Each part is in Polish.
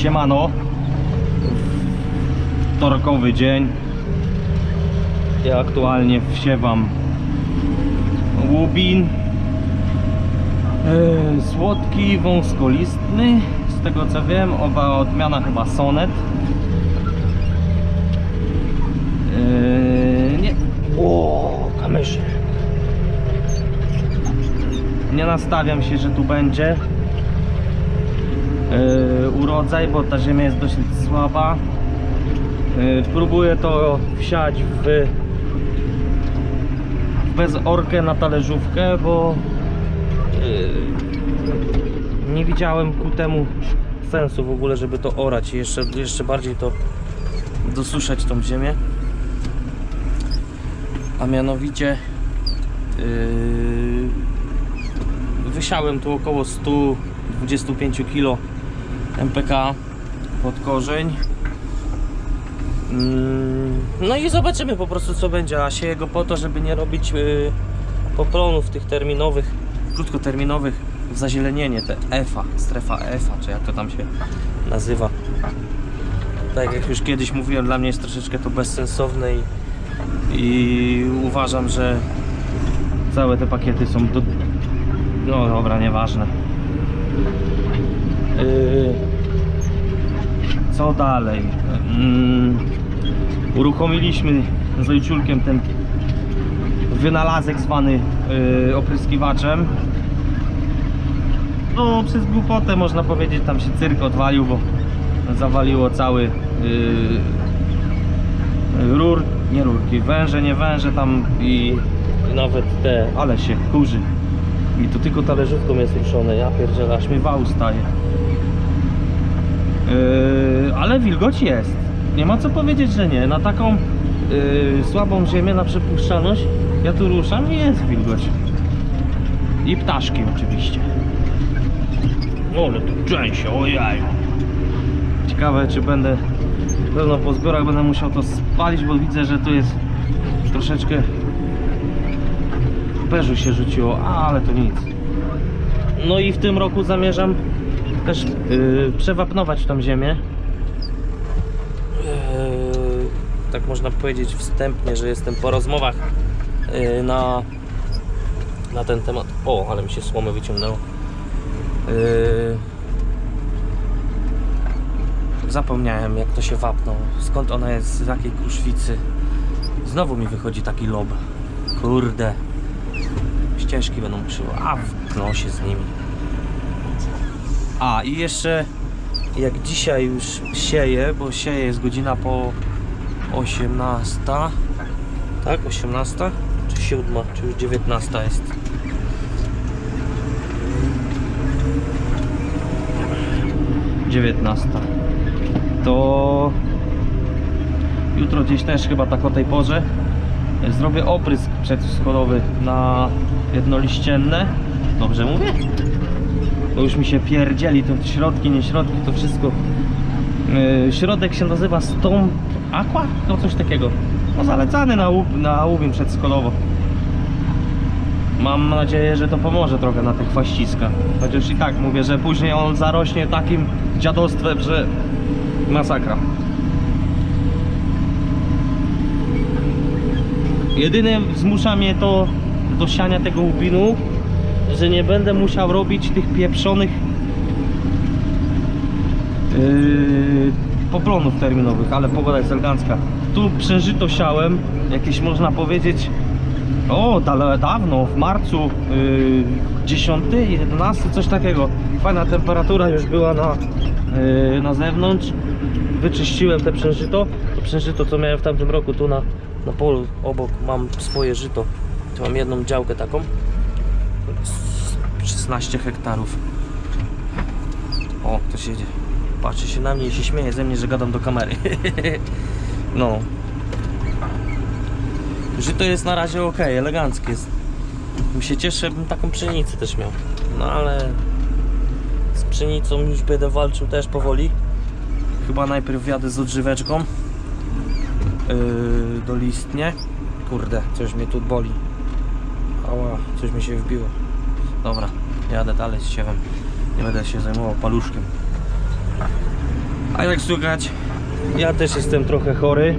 Siemano. Wtorkowy dzień. Ja aktualnie wsiewam Łubin. E, Słodki, wąskolistny. Z tego co wiem, oba odmiana chyba Sonet. E, Nie. O, kamerze Nie nastawiam się, że tu będzie. yy, urodzaj, bo ta ziemia jest dosyć słaba. Yy, próbuję to wsiać w bez orkę na talerzówkę, bo yy, nie widziałem ku temu sensu w ogóle, żeby to orać i jeszcze, jeszcze bardziej to dosuszać tą ziemię. A mianowicie yy, wysiałem tu około 125 kg MPK pod korzeń. Mm, No i zobaczymy po prostu co będzie, a sieję go po to, żeby nie robić yy, poplonów tych terminowych, krótkoterminowych w zazielenienie, te EFA, strefa EFA, czy jak to tam się nazywa. Tak jak już kiedyś mówiłem, dla mnie jest troszeczkę to bezsensowne i, i uważam, że całe te pakiety są do... No dobra, nieważne. Yy, co dalej? Mm, uruchomiliśmy z ojczulkiem ten wynalazek zwany yy, opryskiwaczem. No, przez głupotę można powiedzieć, tam się cyrk odwalił, bo zawaliło cały yy, rur, nie rurki, węże, nie węże tam i, i nawet te, ale się kurzy. I to tylko talerzówką jest ruszone, ja pierdzielę, aż mi wał staje. Yy, ale wilgoć jest. Nie ma co powiedzieć, że nie. Na taką yy, słabą ziemię, na przepuszczalność, ja tu ruszam i jest wilgoć. I ptaszki oczywiście. No ale tu część, ojej. Ciekawe, czy będę, pewno po zbiorach będę musiał to spalić, bo widzę, że tu jest troszeczkę beżu się rzuciło, ale to nic. No i w tym roku zamierzam też yy, przewapnować tą ziemię. Yy, tak można powiedzieć wstępnie, że jestem po rozmowach yy, na, na ten temat. O, ale mi się słomy wyciągnęło. Yy, zapomniałem jak to się wapną, skąd ona jest, z jakiej kruszwicy. Znowu mi wychodzi taki lob. Kurde. Ścieżki będą krzywo, a w nosie z nimi. A i jeszcze jak dzisiaj już sieję, bo sieję jest godzina po 18, tak? 18 czy 7, czy już 19 jest. Dziewiętnasta. To jutro gdzieś też chyba tak o tej porze zrobię oprysk przeciwschodowy na jednoliścienne. Dobrze mówię? To już mi się pierdzieli, to środki, nie środki, to wszystko. Yy, środek się nazywa Stomp Aqua? No coś takiego. No zalecany na, na łubim przedskolowo. Mam nadzieję, że to pomoże trochę na tych chwaściskach. Chociaż i tak mówię, że później on zarośnie takim dziadostwem, że masakra. Jedyne zmusza mnie to do siania tego łubinu, że nie będę musiał robić tych pieprzonych yy, poplonów terminowych, ale pogoda jest elegancka. Tu przeżyto siałem, jakieś można powiedzieć, o, dawno, w marcu yy, 10, 11, coś takiego. Fajna temperatura już była na, yy, na zewnątrz. Wyczyściłem te przężyto. To przężyto, co miałem w tamtym roku, tu na, na polu obok mam swoje żyto. Tu mam jedną działkę taką. 16 hektarów. O, ktoś jedzie. Patrzy się na mnie i się śmieje ze mnie, że gadam do kamery. no. Żyto jest na razie ok, eleganckie jest. Mi się cieszę, bym taką pszenicę też miał. No ale z pszenicą już będę walczył też powoli. Chyba najpierw wjadę z odżyweczką yy, do listnie. Kurde, coś mnie tu boli. Ała, coś mi się wbiło. Dobra, jadę dalej z siewem. Nie będę się zajmował paluszkiem. A jak słychać, ja też jestem trochę chory.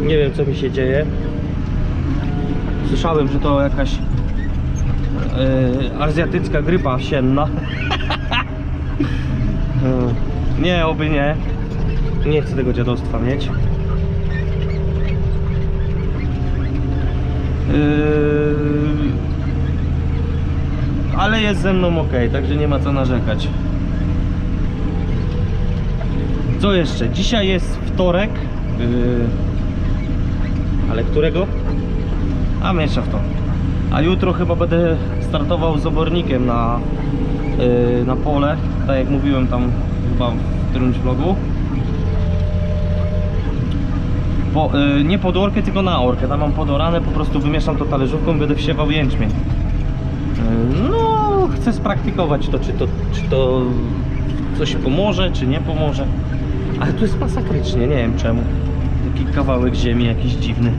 Nie wiem co mi się dzieje. Słyszałem, że to jakaś yy, azjatycka grypa sienna. Yy, nie, oby nie. Nie chcę tego dziadostwa mieć. Yy, ale jest ze mną ok, także nie ma co narzekać. Co jeszcze? Dzisiaj jest wtorek. Yy, ale którego? A mniejsza w to. A jutro chyba będę startował z obornikiem na, yy, na pole. Tak jak mówiłem tam chyba w którymś vlogu. Po, yy, nie pod orkę, tylko na orkę. Tam mam podorane, po prostu wymieszam to talerzówką i będę wsiewał jęczmień. Chcę spraktykować to, czy to, czy to coś pomoże, czy nie pomoże. Ale tu jest masakrycznie, nie wiem czemu. Taki kawałek ziemi jakiś dziwny.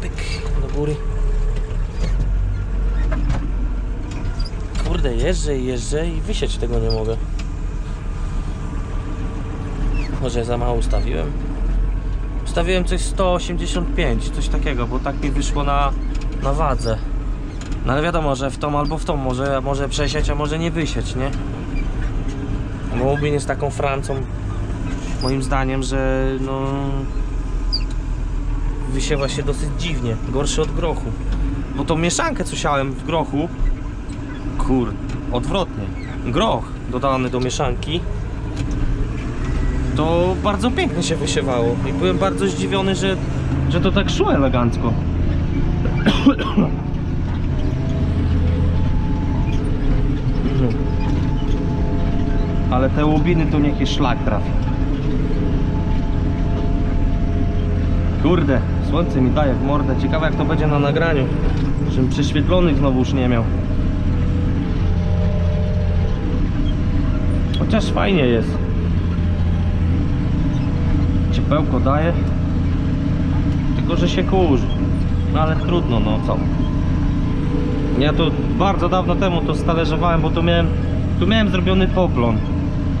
Pyk, do góry. Kurde, jeżdżę i jeżdżę i wysieć tego nie mogę. Może za mało ustawiłem? Ustawiłem coś 185, coś takiego, bo tak mi wyszło na, na wadze. No ale wiadomo, że w tą albo w tą może, może przesieć, a może nie wysieć, nie? Bo Łubin jest taką Francą, moim zdaniem, że no... Wysiewa się dosyć dziwnie, gorszy od grochu. Bo tą mieszankę, co siałem w grochu, kur... odwrotnie. Groch dodany do mieszanki, to bardzo pięknie się wysiewało. I byłem bardzo zdziwiony, że, że to tak szło elegancko. Ale te łubiny to niech je szlak trafi. Kurde, słońce mi daje w mordę. Ciekawe jak to będzie na nagraniu. Żebym prześwietlonych znowu już nie miał. Chociaż fajnie jest. Ciepełko daje. Tylko, że się kurzy. No ale trudno, no co. Ja to bardzo dawno temu to stależowałem, bo tu miałem, tu miałem zrobiony poplon.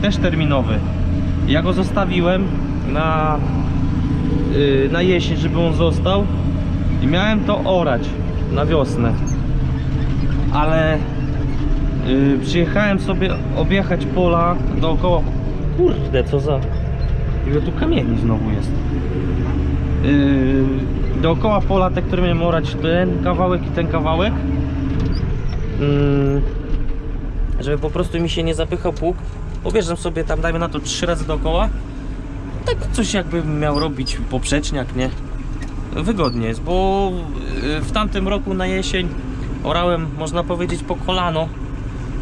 Też terminowy. Ja go zostawiłem na, yy, na jesień, żeby on został. I miałem to orać na wiosnę. Ale yy, przyjechałem sobie objechać pola dookoła. Kurde, co za... Ile tu kamieni znowu jest. Yy, dookoła pola, te, które miałem orać, ten kawałek i ten kawałek. Yy, żeby po prostu mi się nie zapychał pług. Obierzam sobie tam, dajmy na to trzy razy dookoła. Tak coś jakbym miał robić poprzeczniak, nie? Wygodnie jest, bo yy, w tamtym roku na jesień orałem, można powiedzieć, po kolano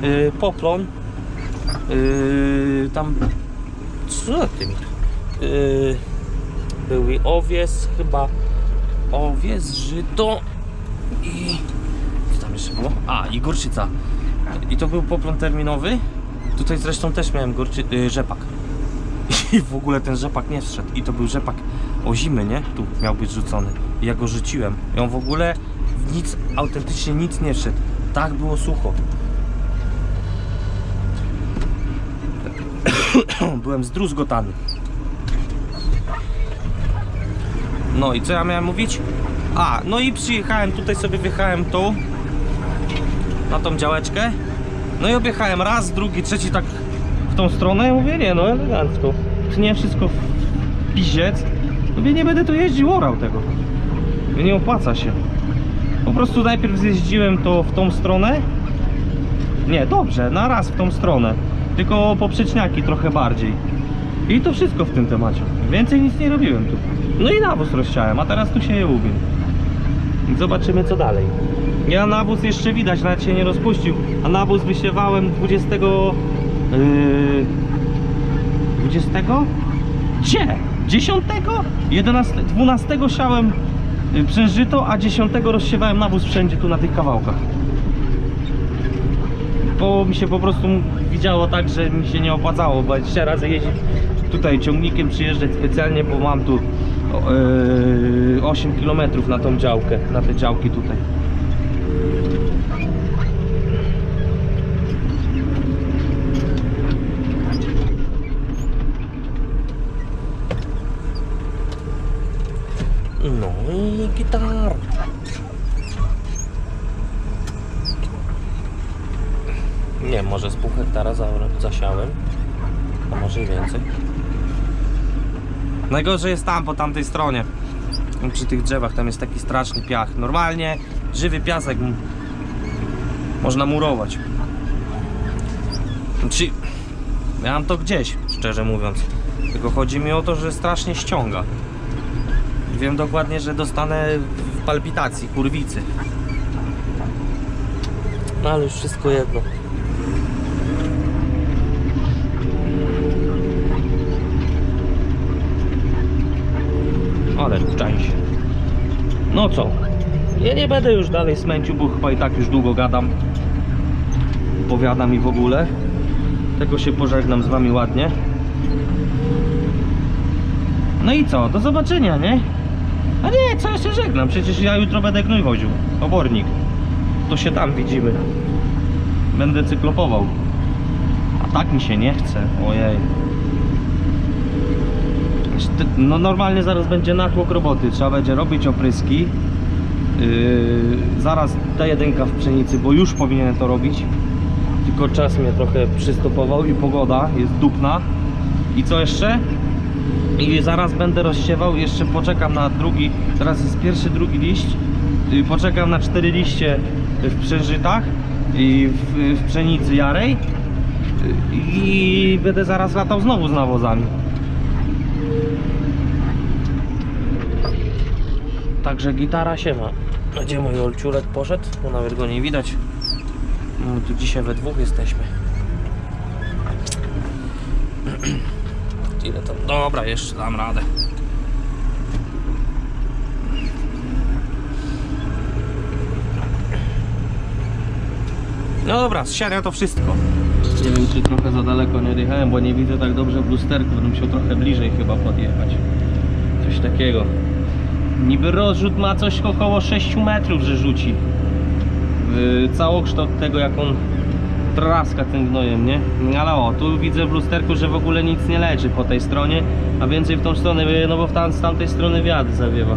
yy, poplon. Yy, tam co ty Yy, był i owies, chyba owies, żyto i co tam jeszcze było? A, i górczyca. I to był poplon terminowy. Tutaj zresztą też miałem górczy, yy, rzepak. I w ogóle ten rzepak nie wszedł. I to był rzepak o zimy, nie? Tu miał być rzucony. I ja go rzuciłem. I on w ogóle w nic, autentycznie nic nie wszedł. Tak było sucho. Byłem zdruzgotany. No i co ja miałem mówić? A, no i przyjechałem, tutaj sobie wjechałem tu Na tą działeczkę. No i objechałem raz, drugi, trzeci tak w tą stronę. Ja mówię, nie no elegancko. Nie wszystko w piziec Mówię, nie będę tu jeździł, orał tego. Nie opłaca się. Po prostu najpierw zjeździłem to w tą stronę. Nie, dobrze, na raz w tą stronę. Tylko poprzeczniaki trochę bardziej. I to wszystko w tym temacie. Więcej nic nie robiłem tu. No i nawóz rozsiałem, a teraz tu się je lubię. Zobaczymy co dalej. Ja nawóz jeszcze widać, nawet się nie rozpuścił. A nawóz wysiewałem 20... Yy, 20? Gdzie? 10? 11, 12 siałem yy, przężyto, a 10 rozsiewałem nawóz wszędzie tu na tych kawałkach. Bo mi się po prostu widziało tak, że mi się nie opłacało, bo 20 razy jeździć tutaj ciągnikiem przyjeżdżać specjalnie, bo mam tu no, e, 8 km na tą działkę, na te działki tutaj. No i gitar. Nie, może z pół hektara zasiałem, a może i więcej. Najgorzej jest tam, po tamtej stronie. Przy tych drzewach tam jest taki straszny piach. Normalnie żywy piasek można murować. Znaczy, ja mam to gdzieś, szczerze mówiąc. Tylko chodzi mi o to, że strasznie ściąga. Wiem dokładnie, że dostanę w palpitacji, kurwicy. No ale już wszystko jedno. Ale szczęście. No co? Ja nie będę już dalej smęcił, bo chyba i tak już długo gadam. Powiadam i w ogóle. Tego się pożegnam z wami ładnie. No i co? Do zobaczenia, nie? A nie, co jeszcze żegnam? Przecież ja jutro będę gnój woził. Obornik. To się tam widzimy. Będę cyklopował. A tak mi się nie chce. Ojej. No normalnie zaraz będzie natłok roboty. Trzeba będzie robić opryski. Yy, zaraz ta jedynka w pszenicy, bo już powinienem to robić. Tylko czas mnie trochę przystopował i pogoda jest dupna. I co jeszcze? I zaraz będę rozsiewał, jeszcze poczekam na drugi, teraz jest pierwszy, drugi liść. Y, Poczekam na cztery liście w przężytach i w, w pszenicy jarej. Y, I będę zaraz latał znowu z nawozami. Także gitara się ma. Gdzie mój olciulek poszedł? No nawet go nie widać. No, tu dzisiaj we dwóch jesteśmy. Ile to? Dobra, jeszcze dam radę. No dobra, z to wszystko. Nie wiem, czy trochę za daleko nie odjechałem, bo nie widzę tak dobrze w lusterku. Będę musiał trochę bliżej chyba podjechać. Coś takiego. Niby rozrzut ma coś około 6 metrów, że rzuci. Całokształt tego, jak on traska tym gnojem, nie? Ale o, tu widzę w lusterku, że w ogóle nic nie leży po tej stronie, a więcej w tą stronę, no bo w z tamtej strony wiatr zawiewa.